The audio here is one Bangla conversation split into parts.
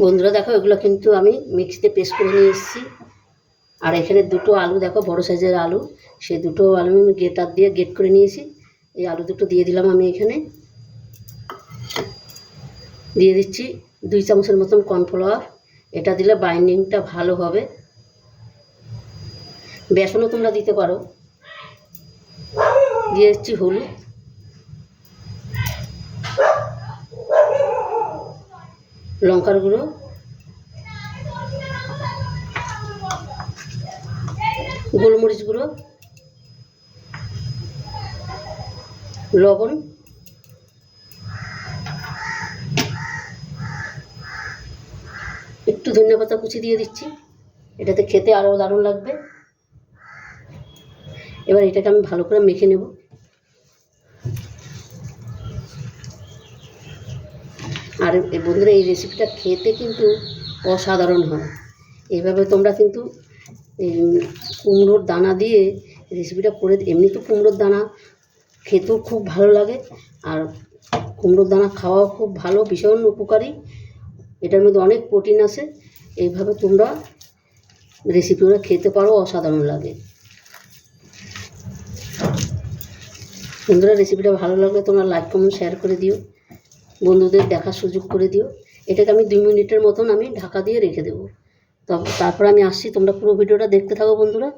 বন্ধুরা, দেখো, এগুলো কিন্তু আমি মিক্সিতে পেস্ট করে নিয়ে এসেছি। আর এখানে দুটো আলু, দেখো, বড় সাইজের আলু। সেই দুটো আলু আমি গেটার দিয়ে গেট করে নিয়েছি। এই আলু দুটো দিয়ে দিলাম আমি এখানে। দিয়ে দিচ্ছি দুই চামচের মতন কর্নফ্লাওয়ার। এটা দিলে বাইন্ডিংটা ভালো হবে। বেসনও তোমরা দিতে পারো। দিয়ে দিচ্ছি হলুদ। লঙ্কার গুঁড়ো। গোলমরিচ গুঁড়ো। লবণ। একটু ধনিয়া পাতা কুচি দিয়ে দিচ্ছি। এটাতে খেতে আরও দারুণ লাগবে। এবার এটাকে আমি ভালো করে মেখে নেব। আর বন্ধুরা, এই রেসিপিটা খেতে কিন্তু অসাধারণ হয়। এইভাবে তোমরা কিন্তু কুমড়োর দানা দিয়ে রেসিপিটা করে, এমনি তো কুমড়োর দানা খেতেও খুব ভালো লাগে, আর কুমড়োর দানা খাওয়াও খুব ভালো, ভীষণ উপকারী। এটার মধ্যে অনেক প্রোটিন আছে, এইভাবে তোমরা রেসিপি করে খেতে পারো, অসাধারণ লাগে। বন্ধুরা রেসিপিটা ভালো লাগলে তোমরা লাইক কমেন্ট শেয়ার করে দিও। বন্ধুদের দেখার সুযোগ করে দিও। এটাকে আমি দুই মিনিটের মতন আমি ঢাকা দিয়ে রেখে দেবো। তারপর আমি আসছি, তোমরা পুরো ভিডিওটা দেখতে থাকো বন্ধুরা।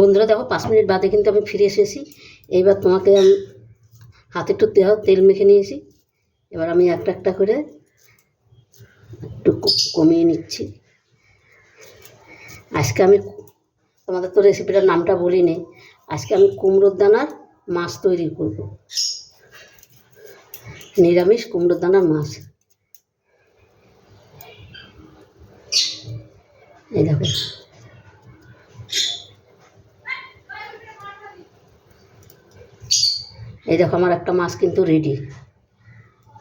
বন্ধুরা দেখো, পাঁচ মিনিট বাদে কিন্তু আমি ফিরে এসেছি। এইবার তোমাকে আমি হাতে একটু তেল তেল মেখে নিয়েছি। এবার আমি একটা একটা করে একটু কমিয়ে নিচ্ছি। আজকে আমি তোমাদের তো রেসিপিটার নামটা বলিনি। আজকে আমি কুমড়োর দানার মাছ তৈরি করব। নিরামিষ কুমড়োর দানার মাছ। এই দেখো। এই দেখো, আমার একটা মাছ কিন্তু রেডি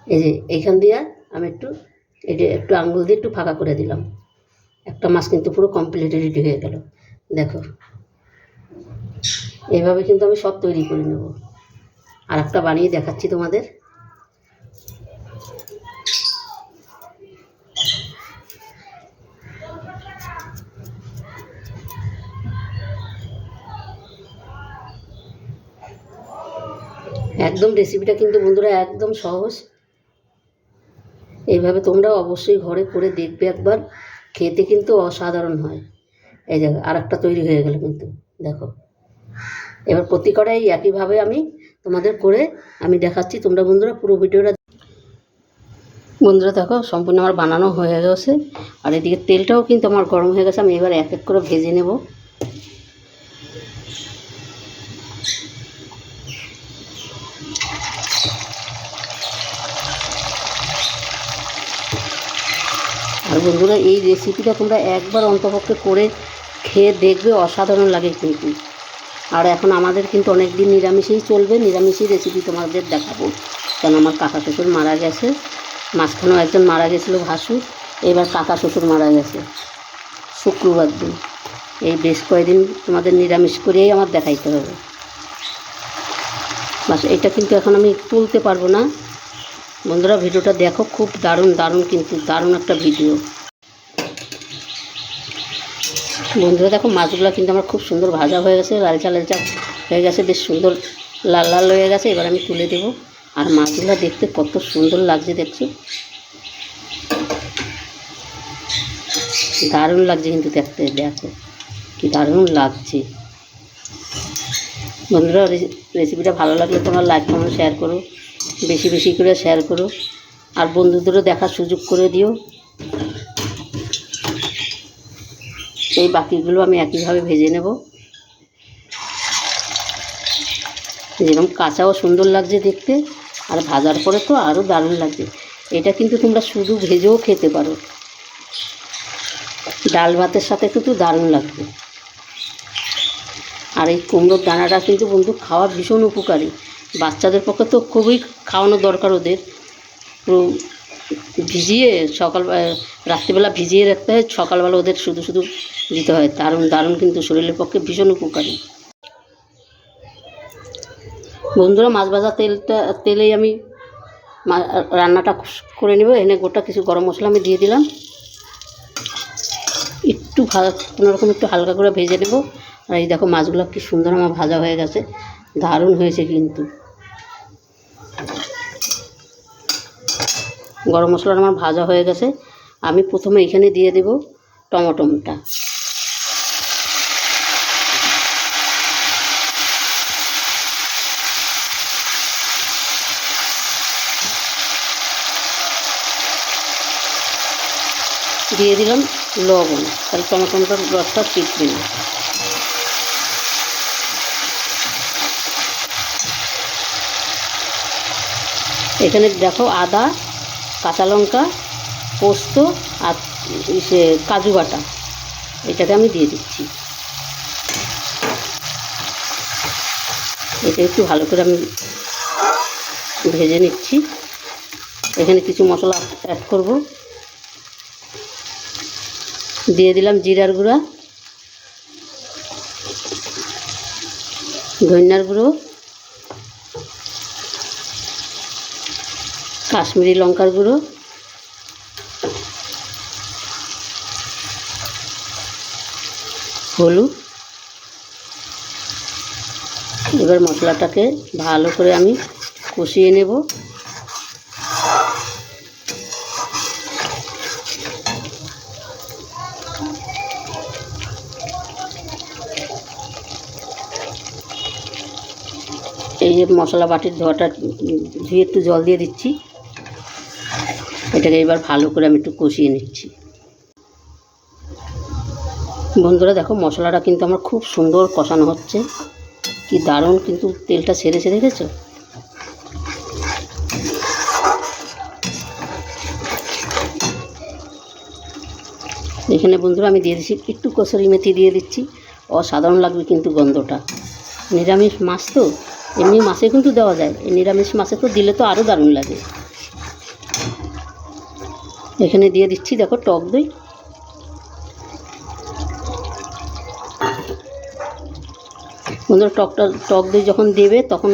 এই যে এইখান দিয়ে আমি একটু এটা একটু আঙুল দিয়ে একটু ফাঁকা করে দিলাম। একটা মাছ কিন্তু পুরো কমপ্লিট রেডি হয়ে গেল। দেখো। এইভাবে কিন্তু আমি সব তৈরি করে নেব। আর একটা বানিয়ে দেখাচ্ছি তোমাদের। একদম রেসিপিটা কিন্তু বন্ধুরা একদম সহজ। এইভাবে তোমরা অবশ্যই ঘরে করে দেখবে একবার। খেতে কিন্তু অসাধারণ হয়। এই দেখো আর একটা তৈরি হয়ে গেল কিন্তু, দেখো। এবার প্রতি কটাই একইভাবে আমি তোমাদের করে আমি দেখাচ্ছি। তোমরা বন্ধুরা পুরো ভিডিওটা বন্ধুরা দেখো, সম্পূর্ণ আমার বানানো হয়ে গেছে। আর এদিকে তেলটাও কিন্তু আমার গরম হয়ে গেছে। আমি এবার এক এক করে ভেজে নেব। আর বন্ধুরা, এই রেসিপিটা তোমরা একবার অন্তপক্ষে করে খেয়ে দেখবে, অসাধারণ লাগে কিন্তু। আর এখন আমাদের কিন্তু অনেক দিন নিরামিষেই চলবে, নিরামিষই রেসিপি তোমাদের দেখাবো। কেন আমার কাকা শ্বশুর মারা গেছে, মাঝখানেও একজন মারা গেছিল ভাসুর এবার কাকা শ্বশুর মারা গেছে। শুক্রবার দিন। এই বেশ কয়েকদিন তোমাদের নিরামিষ করেই আমার দেখাইতে হবে। বাস, এটা কিন্তু এখন আমি তুলতে পারব না। বন্ধুরা, ভিডিওটা দেখো, খুব দারুণ দারুণ কিন্তু, দারুণ একটা ভিডিও। বন্ধুরা, দেখো, মাছগুলো কিন্তু আমার খুব সুন্দর ভাজা হয়ে গেছে, লালচা লালচা হয়ে গেছে, বেশ সুন্দর, লাল লাল হয়ে গেছে। এবার আমি তুলে দেব। আর মাছগুলো দেখতে কত সুন্দর লাগছে, দেখছ? দারুণ লাগছে কিন্তু দেখতে, দেখো, কি দারুণ লাগছে। বন্ধুরা রেসিপিটা ভালো লাগলে তোমরা লাইক কমেন্ট শেয়ার করো। বেশি বেশি করে শেয়ার করো। আর বন্ধুদেরও দেখার সুযোগ করে দিও। এই বাকিগুলো আমি একইভাবে ভেজে নেব। যেরকম কাঁচাও সুন্দর লাগছে দেখতে, আর ভাজার পরে তো আরও দারুণ লাগছে। এটা কিন্তু তোমরা শুধু ভেজেও খেতে পারো। ডাল ভাতের সাথে কিন্তু দারুণ লাগবে। আর এই কুমড়োর দানাটা কিন্তু বন্ধু খাওয়া ভীষণ উপকারী। বাচ্চাদের পক্ষে তো খুবই খাওয়ানো দরকার ওদের। ভিজিয়ে সকাল রাত্রিবেলা ভিজিয়ে রাখতে হয়, সকালবেলা ওদের শুধু শুধু দিতে হয়। দারুণ দারুণ কিন্তু শরীরের পক্ষে ভীষণ উপকারী। বন্ধুরা, মাছ ভাজা তেলটা, তেলেই আমি রান্নাটা করে নেব। এনে গোটা কিছু গরম মশলা আমি দিয়ে দিলাম। একটু ভালো কোনোরকম একটু হালকা করে ভেজে নেব। আর এই দেখো মাছগুলো কি সুন্দর আমার ভাজা হয়ে গেছে। দারুণ হয়েছে কিন্তু। গরম মশলাটা আমার ভাজা হয়ে গেছে। আমি প্রথমে এখানে দিয়ে দেব টমাটোমটা দিয়ে দিলাম লবণ। তাহলে টমাটোটার রসটা চিটবে না। এখানে দেখো আদা, কাঁচা লঙ্কা, পোস্ত আর সে কাজু বাটা। এটাকে আমি দিয়ে দিচ্ছি। এটা একটু ভালো করে আমি ভেজে নিচ্ছি। এখানে কিছু মশলা অ্যাড করব। দিয়ে দিলাম জিরার গুঁড়া, ধনিয়ার গুঁড়ো কাশ্মীরি লঙ্কার গুঁড়ো। হলুদ। এবার মশলাটাকে ভালো করে আমি কষিয়ে নেব। এই যে মশলা বাটির ধোয়াটা ধুয়ে একটু জল দিয়ে দিচ্ছি। এটাকে এবার ভালো করে আমি একটু কষিয়ে নিচ্ছি। বন্ধুরা দেখো, মশলাটা কিন্তু আমার খুব সুন্দর কষানো হচ্ছে। কি দারুণ কিন্তু তেলটা ছেড়েছে দেখেছ? এখানে বন্ধুরা আমি দিয়ে দিচ্ছি একটু কসুরি মেথি দিয়ে দিচ্ছি। অসাধারণ লাগবে কিন্তু গন্ধটা। নিরামিষ মাছ তো, এমনি মাছে কিন্তু দেওয়া যায়। নিরামিষ মাছে তো দিলে তো আরও দারুণ লাগে। এখানে দিয়ে দিচ্ছি, দেখো টক দই। বন্ধুরা, টকটা, টক দই যখন দেবে, তখন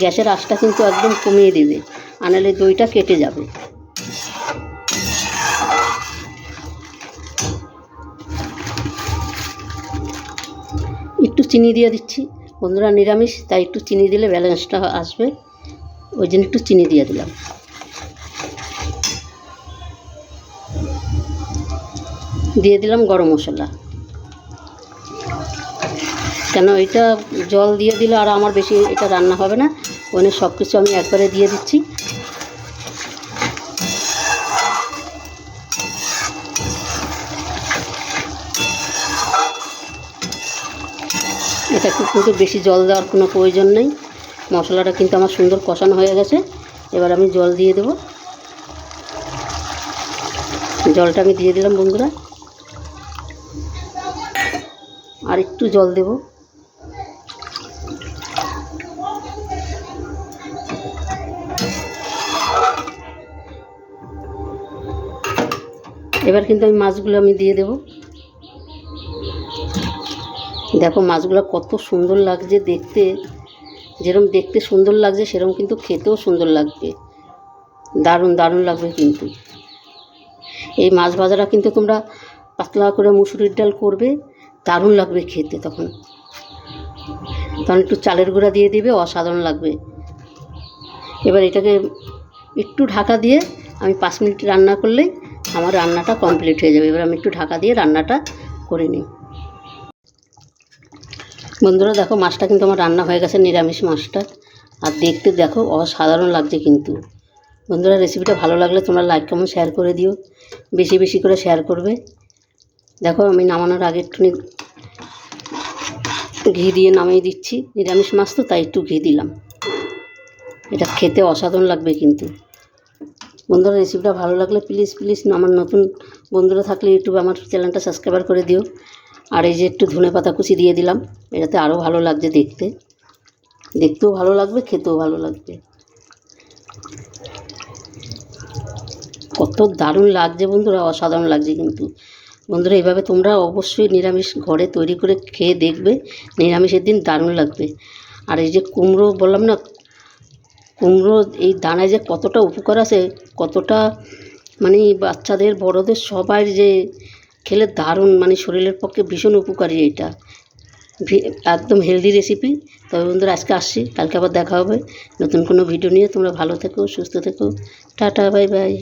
গ্যাসের আঁচটা কিন্তু একদম কমিয়ে দেবে আনালে দইটা কেটে যাবে। একটু চিনি দিয়ে দিচ্ছি। বন্ধুরা, নিরামিষ, তাই একটু চিনি দিলে ব্যালেন্সটা আসবে। ওই জন্য একটু চিনি দিয়ে দিলাম। দিয়ে দিলাম গরম মশলা। কেন এটা জল দিয়ে দিলে আর আমার বেশি এটা রান্না হবে না, ওখানে সব কিছু আমি একবারে দিয়ে দিচ্ছি। এটা কিন্তু বেশি জল দেওয়ার কোনো প্রয়োজন নেই। মশলাটা কিন্তু আমার সুন্দর কষানো হয়ে গেছে, এবার আমি জল দিয়ে দেব। জলটা আমি দিয়ে দিলাম বন্ধুরা। আর একটু জল দেব। এবার কিন্তু আমি মাছগুলো আমি দিয়ে দেব। দেখো মাছগুলো কত সুন্দর লাগছে দেখতে। যেরকম দেখতে সুন্দর লাগছে সেরকম কিন্তু খেতেও সুন্দর লাগবে। দারুণ দারুণ লাগবে কিন্তু। এই মাছ ভাজাটা কিন্তু তোমরা পাতলা করে মুসুরির ডাল করবে। দারুণ লাগবে খেতে তখন। তখন একটু চালের গুঁড়া দিয়ে দিবে, অসাধারণ লাগবে। এবার এটাকে একটু ঢাকা দিয়ে আমি পাঁচ মিনিট রান্না করলেই আমার রান্নাটা কমপ্লিট হয়ে যাবে। এবার আমি একটু ঢাকা দিয়ে রান্নাটা করে নিই। বন্ধুরা, দেখো মাছটা কিন্তু আমার রান্না হয়ে গেছে, নিরামিষ মাছটা। আর দেখতে দেখো, অসাধারণ লাগছে কিন্তু। বন্ধুরা রেসিপিটা ভালো লাগলে তোমরা লাইক কমেন্ট শেয়ার করে দিও। বেশি বেশি করে শেয়ার করবে। দেখো আমি নামানোর আগে একটুখানি ঘি দিয়ে নামিয়ে দিচ্ছি। নিরামিষ মাছ তো, তাই একটু ঘি দিলাম। এটা খেতে অসাধারণ লাগবে কিন্তু। বন্ধুরা, রেসিপিটা ভালো লাগলে প্লিজ প্লিজ আমার নতুন বন্ধুরা থাকলে ইউটিউবে আমার চ্যানেলটা সাবস্ক্রাইবার করে দিও। আর এই যে একটু ধনে পাতা কুচি দিয়ে দিলাম, এটাতে আরও ভালো লাগছে দেখতে। দেখতেও ভালো লাগবে, খেতেও ভালো লাগবে। কত দারুণ লাগছে বন্ধুরা, অসাধারণ লাগছে কিন্তু। বন্ধুরা, এইভাবে তোমরা অবশ্যই নিরামিষ ঘরে তৈরি করে খেয়ে দেখবে। নিরামিষের দিন দারুণ লাগবে। আর এই যে কুমড়ো বললাম না, কুমড়ো এই দানায় যে কতটা উপকার আছে কতটা মানে বাচ্চাদের, বড়দের সবাই যে খেলে দারুণ মানে শরীরের পক্ষে ভীষণ উপকারী এটা। একদম হেলদি রেসিপি তবে বন্ধুরা, আজকে আসছি, কালকে আবার দেখা হবে। নতুন কোনো ভিডিও নিয়ে। তোমরা ভালো থেকো, সুস্থ থেকো। Tata bye bye